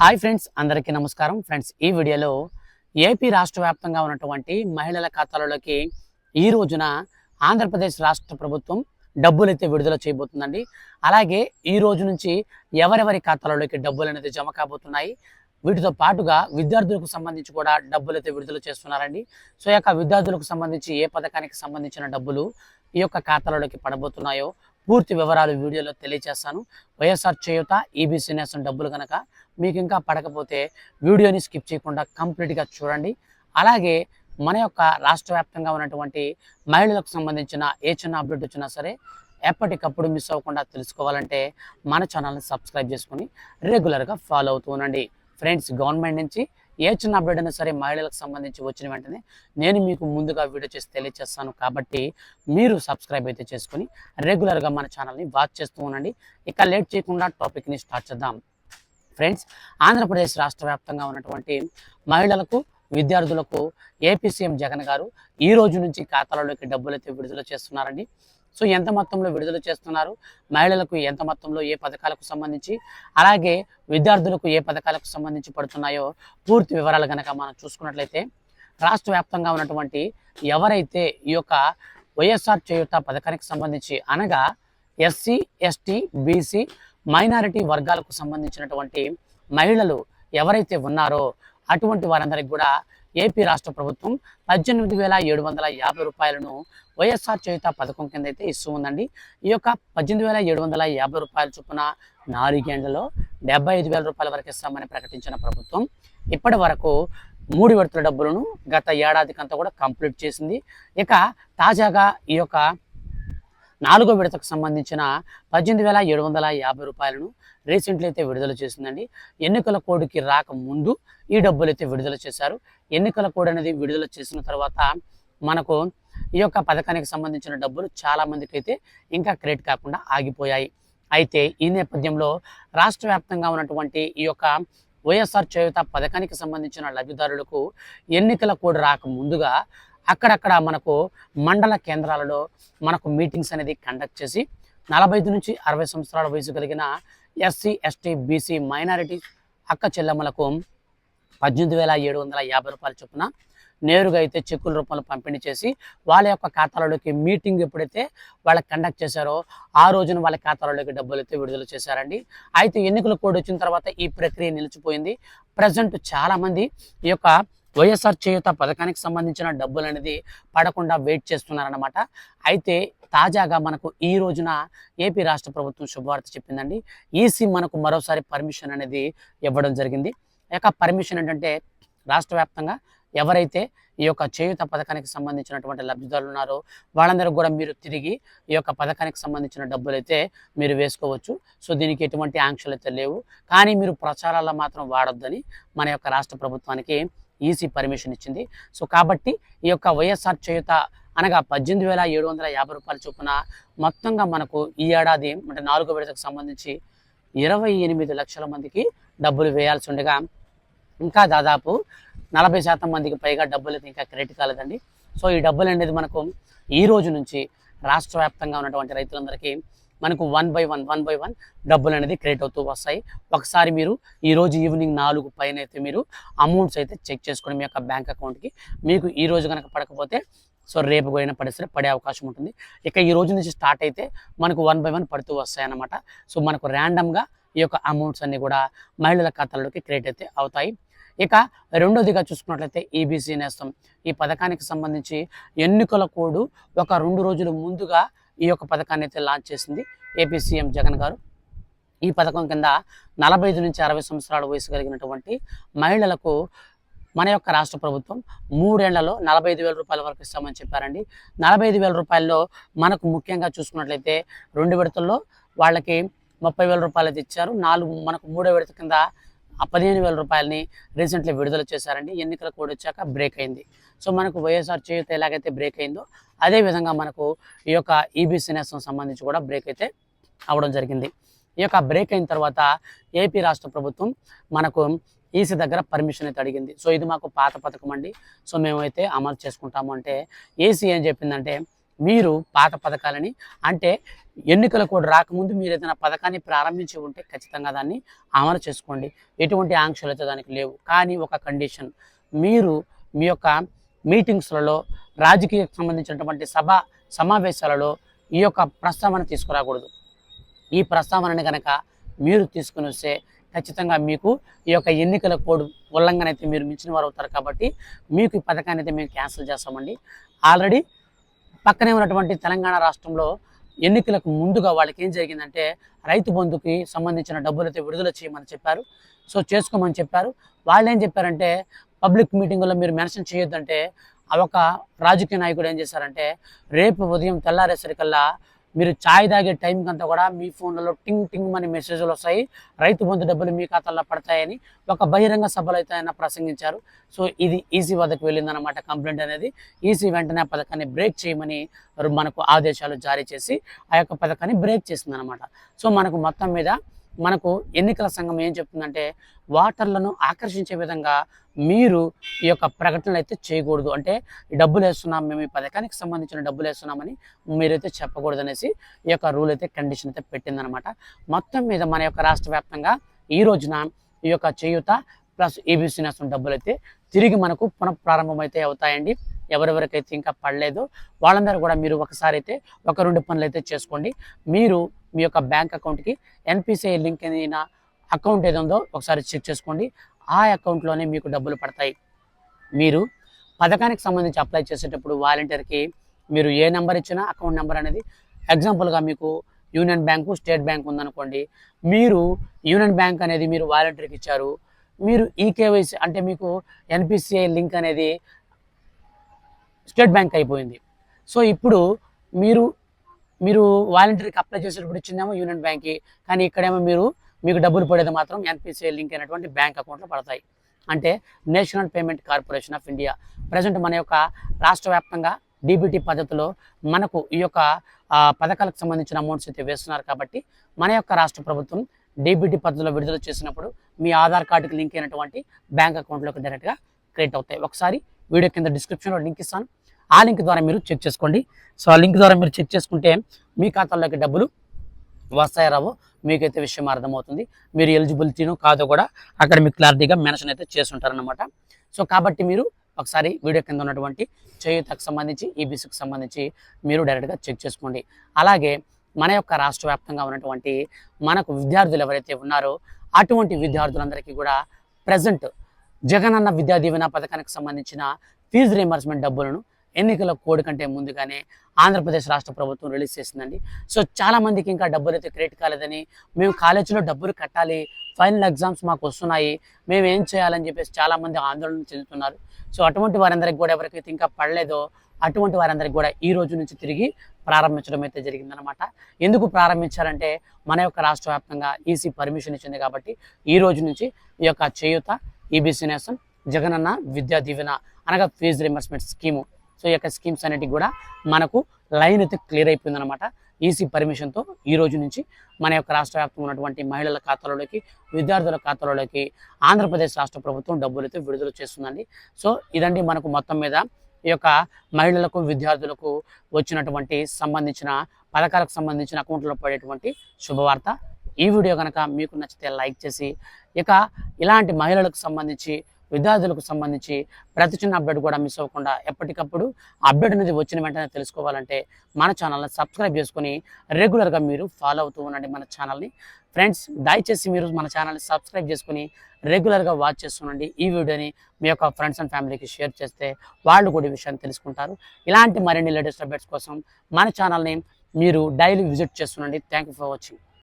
Hi friends అందరికీ నమస్కారం. Friends ఈ వీడియోలో ఏపీ రాష్ట్ర వ్యాప్తంగా ఉన్నటువంటి మహిళల ఖాతాలలోకి ఈ రోజున ఆంధ్రప్రదేశ్ రాష్ట్ర ప్రభుత్వం డబ్బులు అయితే విడుదల చేయబోతుందండి. అలాగే ఈ రోజు నుంచి ఎవరెవరి ఖాతాలలోకి డబ్బులు అనేది జమ కాబోతున్నాయి వీటితో పాటుగా విద్యార్థులకు సంబంధించి కూడా డబ్బులు అయితే విడుదల చేస్తున్నారండి. సో ఈ యొక్క విద్యార్థులకు సంబంధించి ఏ పథకానికి సంబంధించిన డబ్బులు ఈ యొక్క ఖాతాలలోకి పడబోతున్నాయో పూర్తి వివరాలు వీడియోలో తెలియజేస్తాను వైఎస్ఆర్ చేయుత ఈబీసీ నేసం డబ్బులు కనుక మీకు ఇంకా పడకపోతే వీడియోని స్కిప్ చేయకుండా కంప్లీట్గా చూడండి. అలాగే మన యొక్క రాష్ట్ర వ్యాప్తంగా ఉన్నటువంటి మహిళలకు సంబంధించిన ఏ చిన్న అప్డేట్ వచ్చినా సరే ఎప్పటికప్పుడు మిస్ అవ్వకుండా తెలుసుకోవాలంటే మన ఛానల్ని సబ్స్క్రైబ్ చేసుకుని రెగ్యులర్గా ఫాలో అవుతూ ఉండండి. ఫ్రెండ్స్ గవర్నమెంట్ నుంచి ఏ చిన్న అప్డేట్ అయినా సరే మహిళలకు సంబంధించి వచ్చిన వెంటనే నేను మీకు ముందుగా వీడియో చేసి తెలియజేస్తాను కాబట్టి మీరు సబ్స్క్రైబ్ అయితే చేసుకుని రెగ్యులర్గా మన ఛానల్ని వాచ్ చేస్తూ ఉండండి. ఇక లేట్ చేయకుండా టాపిక్ని స్టార్ట్ చేద్దాం. ఫ్రెండ్స్ ఆంధ్రప్రదేశ్ రాష్ట్ర వ్యాప్తంగా ఉన్నటువంటి మహిళలకు విద్యార్థులకు ఏపీ సీఎం జగన్ గారు ఈ రోజు నుంచి ఖాతాలలోకి డబ్బులు అయితే విడుదల చేస్తున్నారండి. సో ఎంత మొత్తంలో విడుదల చేస్తున్నారు? మహిళలకు ఎంత మొత్తంలో ఏ పథకాలకు సంబంధించి? అలాగే విద్యార్థులకు ఏ పథకాలకు సంబంధించి పడుతున్నాయో పూర్తి వివరాలు కనుక మనం చూసుకున్నట్లయితే రాష్ట్ర వ్యాప్తంగా ఉన్నటువంటి ఎవరైతే ఈ యొక్క వైఎస్ఆర్ చేయూత పథకానికి సంబంధించి అనగా ఎస్సీ ఎస్టీ బీసీ మైనారిటీ వర్గాలకు సంబంధించినటువంటి మహిళలు ఎవరైతే ఉన్నారో అటువంటి వారందరికి కూడా ఏపీ రాష్ట్ర ప్రభుత్వం పద్దెనిమిది వేల ఏడు వందల యాభై రూపాయలను వైఎస్ఆర్ చేయుత పథకం కింద అయితే ఇస్తూ ఉందండి. ఈ యొక్క పద్దెనిమిది వేల ఏడు వందల యాభై రూపాయల చొప్పున నాలుగేండ్లలో డెబ్బై ఐదు వేల రూపాయల వరకు ఇస్తామని ప్రకటించిన ప్రభుత్వం ఇప్పటి వరకు మూడు విడతల డబ్బులను గత ఏడాదికంతా కూడా కంప్లీట్ చేసింది. ఇక తాజాగా ఈ యొక్క నాలుగో విడతకు సంబంధించిన పద్దెనిమిది వేల ఏడు వందల యాభై రూపాయలను రీసెంట్లీ అయితే విడుదల చేసిందండి. ఎన్నికల కోడ్కి రాక ముందు ఈ డబ్బులు అయితే విడుదల చేశారు. ఎన్నికల కోడ్ అనేది విడుదల చేసిన తర్వాత మనకు ఈ యొక్క పథకానికి సంబంధించిన డబ్బులు చాలామందికి అయితే ఇంకా క్రెడిట్ కాకుండా ఆగిపోయాయి. అయితే ఈ నేపథ్యంలో రాష్ట్ర వ్యాప్తంగా ఉన్నటువంటి ఈ యొక్క వైఎస్ఆర్ చేయుత పథకానికి సంబంధించిన లబ్ధిదారులకు ఎన్నికల కోడ్ రాక ముందుగా అక్కడక్కడ మనకు మండల కేంద్రాలలో మనకు మీటింగ్స్ అనేది కండక్ట్ చేసి నలభై ఐదు నుంచి అరవై సంవత్సరాల వయసు కలిగిన ఎస్సీ ఎస్టీ బీసీ మైనారిటీ అక్క చెల్లెమ్మలకు పద్దెనిమిది వేల ఏడు వందల యాభై రూపాయల చొప్పున నేరుగా అయితే చెక్కుల రూపంలో పంపిణీ చేసి వాళ్ళ యొక్క ఖాతాలలోకి మీటింగ్ ఎప్పుడైతే వాళ్ళకి కండక్ట్ చేశారో ఆ రోజున వాళ్ళ ఖాతాలలోకి డబ్బులు అయితే విడుదల చేశారండి. అయితే ఎన్నికల కోడ్ వచ్చిన తర్వాత ఈ ప్రక్రియ నిలిచిపోయింది. ప్రజెంట్ చాలామంది ఈ యొక్క వైఎస్ఆర్ చేయుత పథకానికి సంబంధించిన డబ్బులు అనేది పడకుండా వెయిట్ చేస్తున్నారన్నమాట. అయితే తాజాగా మనకు ఈ రోజున ఏపీ రాష్ట్ర ప్రభుత్వం శుభవార్త చెప్పిందండి. ఈసీ మనకు మరోసారి పర్మిషన్ అనేది ఇవ్వడం జరిగింది. యొక్క పర్మిషన్ ఏంటంటే రాష్ట్ర వ్యాప్తంగా ఎవరైతే ఈ యొక్క చేయుత పథకానికి సంబంధించినటువంటి లబ్ధిదారులు ఉన్నారో వాళ్ళందరూ కూడా మీరు తిరిగి ఈ యొక్క పథకానికి సంబంధించిన డబ్బులు అయితే మీరు వేసుకోవచ్చు. సో దీనికి ఎటువంటి ఆంక్షలు అయితే లేవు. కానీ మీరు ప్రచారాల్లో మాత్రం వాడొద్దని మన యొక్క రాష్ట్ర ప్రభుత్వానికి ఈసీ పర్మిషన్ ఇచ్చింది. సో కాబట్టి ఈ యొక్క వైఎస్ఆర్ చేయుత అనగా పద్దెనిమిది వేల ఏడు వందల యాభై రూపాయల చొప్పున మొత్తంగా మనకు ఈ ఏడాది అంటే నాలుగో విడతకు సంబంధించి ఇరవై ఎనిమిది లక్షల మందికి డబ్బులు వేయాల్సి ఉండగా ఇంకా దాదాపు నలభై శాతం మందికి పైగా డబ్బులు అయితే ఇంకా క్రెడిట్ కాలేదండి. సో ఈ డబ్బులు అనేది మనకు ఈ రోజు నుంచి రాష్ట్ర వ్యాప్తంగా ఉన్నటువంటి రైతులందరికీ మనకు one by one one by one డబ్బులు అనేది క్రియేట్ అవుతూ వస్తాయి. ఒకసారి మీరు ఈరోజు ఈవినింగ్ నాలుగు పైన అయితే మీరు అమౌంట్స్ అయితే చెక్ చేసుకొని మీ యొక్క బ్యాంక్ అకౌంట్కి మీకు ఈ రోజు కనుక పడకపోతే సో రేపు పోయిన పరిస్థితి పడే అవకాశం ఉంటుంది. ఇక ఈ రోజు నుంచి స్టార్ట్ అయితే మనకు వన్ బై వన్ పడుతూ వస్తాయి అన్నమాట. సో మనకు ర్యాండమ్గా ఈ యొక్క అమౌంట్స్ అన్నీ కూడా మహిళల ఖాతాల్లోకి క్రియేట్ అయితే అవుతాయి. ఇక రెండోదిగా చూసుకున్నట్లయితే ఈబీసీ నేస్తం ఈ పథకానికి సంబంధించి ఎన్నికల కోడ్ ఒక రెండు రోజుల ముందుగా ఈ యొక్క పథకాన్ని అయితే లాంచ్ చేసింది ఏపీ సీఎం జగన్ గారు. ఈ పథకం కింద నలభై ఐదు నుంచి అరవై సంవత్సరాల వయసు కలిగినటువంటి మహిళలకు మన యొక్క రాష్ట్ర ప్రభుత్వం మూడేళ్ళలో నలభై ఐదు వేల రూపాయల వరకు ఇస్తామని చెప్పారండి. నలభై ఐదు వేల రూపాయల్లో మనకు ముఖ్యంగా చూసుకున్నట్లయితే రెండు విడతల్లో వాళ్ళకి ముప్పై వేల రూపాయలు అయితే ఇచ్చారు. నాలుగు మనకు మూడో విడత కింద పదిహేను వేల రూపాయలని రీసెంట్లీ విడుదల చేశారండి. ఎన్నికల కోడ్ వచ్చాక బ్రేక్ అయింది. సో మనకు వైఎస్ఆర్ చేయూత ఎలాగైతే బ్రేక్ అయిందో అదే విధంగా మనకు ఈ యొక్క ఈబీసీ నేస్తం సంబంధించి కూడా బ్రేక్ అయితే అవడం జరిగింది. ఈ యొక్క బ్రేక్ అయిన తర్వాత ఏపీ రాష్ట్ర ప్రభుత్వం మనకు ఈసీ దగ్గర పర్మిషన్ అయితే అడిగింది. సో ఇది మాకు పాత పథకం అండి. సో మేమైతే అమలు చేసుకుంటాము అంటే ఏసీ ఏం చెప్పిందంటే మీరు పాత పథకాలని అంటే ఎన్నికల కూడా రాకముందు మీరు ఏదైనా పథకాన్ని ప్రారంభించి ఉంటే ఖచ్చితంగా దాన్ని అమలు చేసుకోండి. ఎటువంటి ఆంక్షలు అయితే దానికి లేవు. కానీ ఒక కండిషన్ మీరు మీ యొక్క మీటింగ్స్లలో రాజకీయకు సంబంధించినటువంటి సభ సమావేశాలలో ఈ యొక్క ప్రస్తావన తీసుకురాకూడదు. ఈ ప్రస్తావనని కనుక మీరు తీసుకుని వస్తే ఖచ్చితంగా మీకు ఈ యొక్క ఎన్నికల కోడ్ ఉల్లంఘన అయితే మీరు మించిన వారు అవుతారు కాబట్టి మీకు ఈ పథకాన్ని అయితే మేము క్యాన్సిల్ చేస్తామండి. ఆల్రెడీ పక్కనే ఉన్నటువంటి తెలంగాణ రాష్ట్రంలో ఎన్నికలకు ముందుగా వాళ్ళకి ఏం జరిగిందంటే రైతు బంధుకి సంబంధించిన డబ్బులు అయితే విడుదల చేయమని చెప్పారు. సో చేసుకోమని చెప్పారు. వాళ్ళు ఏం చెప్పారంటే పబ్లిక్ మీటింగ్లో మీరు మెన్షన్ చేయొద్దంటే ఆ ఒక రాజకీయ నాయకుడు ఏం చేశారంటే రేపు ఉదయం తెల్లారేసరికల్లా మీరు ఛాయ్ తాగే టైంకి అంతా కూడా మీ ఫోన్లలో టింగ్ టింగ్ అని మెసేజ్లు వస్తాయి. రైతు బంధు డబ్బులు మీ ఖాతాల్లో పడతాయని ఒక బహిరంగ సభలో అయితే ఆయన ప్రసంగించారు. సో ఇది ఈసీ వద్దకు వెళ్ళిందన్నమాట కంప్లైంట్ అనేది. ఈసీ వెంటనే ఆ పథకాన్ని బ్రేక్ చేయమని మనకు ఆదేశాలు జారీ చేసి ఆ యొక్క పథకాన్ని బ్రేక్ చేసిందనమాట సో మనకు మొత్తం మీద మనకు ఎన్నికల సంఘం ఏం చెప్తుందంటే వాటర్లను ఆకర్షించే విధంగా మీరు ఈ యొక్క ప్రకటనలు అయితే చేయకూడదు. అంటే డబ్బులు వేస్తున్నాం మేము ఈ పథకానికి సంబంధించిన డబ్బులు వేస్తున్నామని మీరైతే చెప్పకూడదు అనేసి ఈ యొక్క రూల్ అయితే కండిషన్ అయితే పెట్టిందనమాట. మొత్తం మీద మన యొక్క రాష్ట్ర వ్యాప్తంగా ఈ రోజున ఈ యొక్క చేయూత ప్లస్ ఏబీసీ నేషన్ డబ్బులు అయితే తిరిగి మనకు పునఃప్రారంభమైతే అవుతాయండి. ఎవరెవరికైతే ఇంకా పడలేదో వాళ్ళందరూ కూడా మీరు ఒకసారి అయితే ఒక రెండు పనులు అయితే చేసుకోండి. మీరు మీ యొక్క బ్యాంక్ అకౌంట్కి ఎన్పిసిఐ లింక్ అయిన అకౌంట్ ఏదో ఉందో ఒకసారి చెక్ చేసుకోండి. ఆ అకౌంట్లోనే మీకు డబ్బులు పడతాయి. మీరు పథకానికి సంబంధించి అప్లై చేసేటప్పుడు వాలంటీర్కి మీరు ఏ నెంబర్ ఇచ్చినా అకౌంట్ నెంబర్ అనేది ఎగ్జాంపుల్గా మీకు యూనియన్ బ్యాంకు స్టేట్ బ్యాంక్ ఉందనుకోండి. మీరు యూనియన్ బ్యాంక్ అనేది మీరు వాలంటీర్కి ఇచ్చారు. మీరు ఈకేవైసీ అంటే మీకు ఎన్పిసిఐ లింక్ అనేది స్టేట్ బ్యాంక్ అయిపోయింది. సో ఇప్పుడు మీరు మీరు వాలంటీర్కి అప్లై చేసేటప్పుడు ఇచ్చిందేమో యూనియన్ బ్యాంక్కి కానీ ఇక్కడేమో మీరు మీకు డబ్బులు పడేది మాత్రం ఎన్పిసిఐ లింక్ అయినటువంటి బ్యాంక్ అకౌంట్లో పడతాయి. అంటే national payment corporation of India. Present మన యొక్క రాష్ట్ర వ్యాప్తంగా డీబీటీ పద్ధతిలో మనకు ఈ యొక్క పథకాలకు సంబంధించిన అమౌంట్స్ అయితే వేస్తున్నారు కాబట్టి మన యొక్క రాష్ట్ర ప్రభుత్వం డీబీటీ పద్ధతిలో విడుదల చేసినప్పుడు మీ ఆధార్ కార్డుకి లింక్ అయినటువంటి బ్యాంక్ అకౌంట్లోకి డైరెక్ట్గా క్రియేట్ అవుతాయి. ఒకసారి వీడియో కింద డిస్క్రిప్షన్లో లింక్ ఇస్తాను. ఆ లింక్ ద్వారా మీరు చెక్ చేసుకోండి. సో ఆ లింక్ ద్వారా మీరు చెక్ చేసుకుంటే మీ ఖాతాలోకి డబ్బులు వస్తాయో రావో మీకైతే విషయం అర్థమవుతుంది. మీరు ఎలిజిబిలిటీనో కాదో కూడా అక్కడ మీకు క్లారిటీగా మెన్షన్ అయితే చేస్తుంటారనమాట సో కాబట్టి మీరు ఒకసారి వీడియో కింద ఉన్నటువంటి చేయూతకు సంబంధించి ఈబీసీకి సంబంధించి మీరు డైరెక్ట్గా చెక్ చేసుకోండి. అలాగే మన యొక్క రాష్ట్ర వ్యాప్తంగా ఉన్నటువంటి మనకు విద్యార్థులు ఎవరైతే ఉన్నారో అటువంటి విద్యార్థులందరికీ కూడా ప్రజెంట్ జగనన్న విద్యా దీవెన పథకానికి సంబంధించిన ఫీజు రీంబర్స్మెంట్ డబ్బులను ఎన్నికల కోడ్ కంటే ముందుగానే ఆంధ్రప్రదేశ్ రాష్ట్ర ప్రభుత్వం రిలీజ్ చేసిందండి. సో చాలామందికి ఇంకా డబ్బులు అయితే క్రియేట్ కాలేదని మేము కాలేజీలో డబ్బులు కట్టాలి ఫైనల్ ఎగ్జామ్స్ మాకు వస్తున్నాయి మేము ఏం చేయాలని చెప్పేసి చాలామంది ఆందోళన చెందుతున్నారు. సో అటువంటి వారందరికి కూడా ఎవరికైతే ఇంకా పడలేదో అటువంటి వారందరికి కూడా ఈ రోజు నుంచి తిరిగి ప్రారంభించడం అయితే జరిగిందనమాట ఎందుకు ప్రారంభించారంటే మన యొక్క రాష్ట్ర వ్యాప్తంగా ఈసీ పర్మిషన్ ఇచ్చింది కాబట్టి ఈ రోజు నుంచి ఈ యొక్క చేయూత ఈబీసీ నేషన్ జగనన్న విద్యా దీవెన అనగా ఫీజు రింబర్స్మెంట్ స్కీము సో ఈ యొక్క స్కీమ్స్ అనేటివి కూడా మనకు లైన్ అయితే క్లియర్ అయిపోయిందనమాట ఈసీ పర్మిషన్తో ఈ రోజు నుంచి మన యొక్క రాష్ట్ర వ్యాప్తంగా ఉన్నటువంటి మహిళల ఖాతాలలోకి విద్యార్థుల ఖాతాలలోకి ఆంధ్రప్రదేశ్ రాష్ట్ర ప్రభుత్వం డబ్బులైతే విడుదల చేస్తుందండి. సో ఇదండి మనకు మొత్తం మీద ఈ యొక్క మహిళలకు విద్యార్థులకు వచ్చినటువంటి సంబంధించిన పథకాలకు సంబంధించిన అకౌంట్లో పడేటువంటి శుభవార్త. ఈ వీడియో కనుక మీకు నచ్చితే లైక్ చేసి ఇక ఇలాంటి మహిళలకు సంబంధించి విద్యార్థులకు సంబంధించి ప్రతి చిన్న అప్డేట్ కూడా మిస్ అవ్వకుండా ఎప్పటికప్పుడు అప్డేట్ అనేది వచ్చిన వెంటనే తెలుసుకోవాలంటే మన ఛానల్ని సబ్స్క్రైబ్ చేసుకొని రెగ్యులర్గా మీరు ఫాలో అవుతూ ఉండండి మన ఛానల్ని. ఫ్రెండ్స్ దయచేసి మీరు మన ఛానల్ని సబ్స్క్రైబ్ చేసుకుని రెగ్యులర్గా వాచ్ చేస్తుండండి. ఈ వీడియోని మీ యొక్క ఫ్రెండ్స్ అండ్ ఫ్యామిలీకి షేర్ చేస్తే వాళ్ళు కూడా ఈ విషయాన్ని తెలుసుకుంటారు. ఇలాంటి మరిన్ని లేటెస్ట్ అప్డేట్స్ కోసం మన ఛానల్ని మీరు daily visit చేస్తుండండి. Thank you for watching.